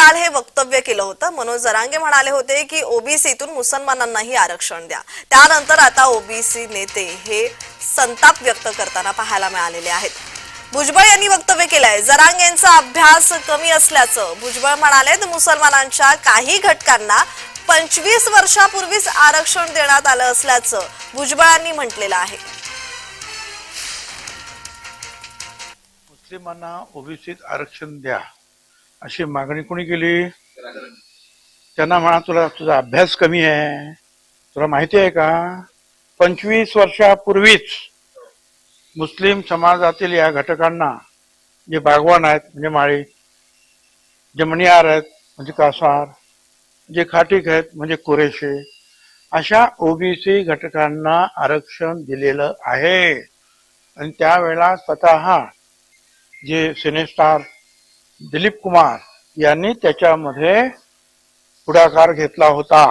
काल हे वक्तव्य केलं होतं. मनोज जरांगे म्हणाले होते की ओबीसीतून मुसलमानांनाही आरक्षण द्या. त्यानंतर आता ओबीसी नेते हे संताप व्यक्त करताना पाहायला मिळालेले आहेत. भुजबळ यांनी वक्तव्य केलंय. जरांगेंचा अभ्यास कमी असल्याचं भुजबळ म्हणाले मुसलमानांच्या काही घटकांना पंचवीस वर्षापूर्वीच आरक्षण देण्यात आलं असल्याचं भुजबळांनी म्हटलेलं आहे. मुस्लिमांना ओबीसीत आरक्षण द्या. अशी मागणी कोणी केली? त्यांना म्हणा तुला तुझा अभ्यास कमी आहे. तुला माहिती आहे का? पंचवीस वर्षापूर्वीच मुस्लिम समाजातील या घटकांना जे बागवान आहेत म्हणजे माळी जे मणियार आहेत म्हणजे कासार जे खाटीक आहेत म्हणजे कुरेशे अशा ओबीसी घटकांना आरक्षण दिलेलं आहे. आणि त्यावेळेला स्वतः जे सिनेस्टार दिलीप कुमार यांनी त्याच्यामध्ये पुढाकार घेतला होता.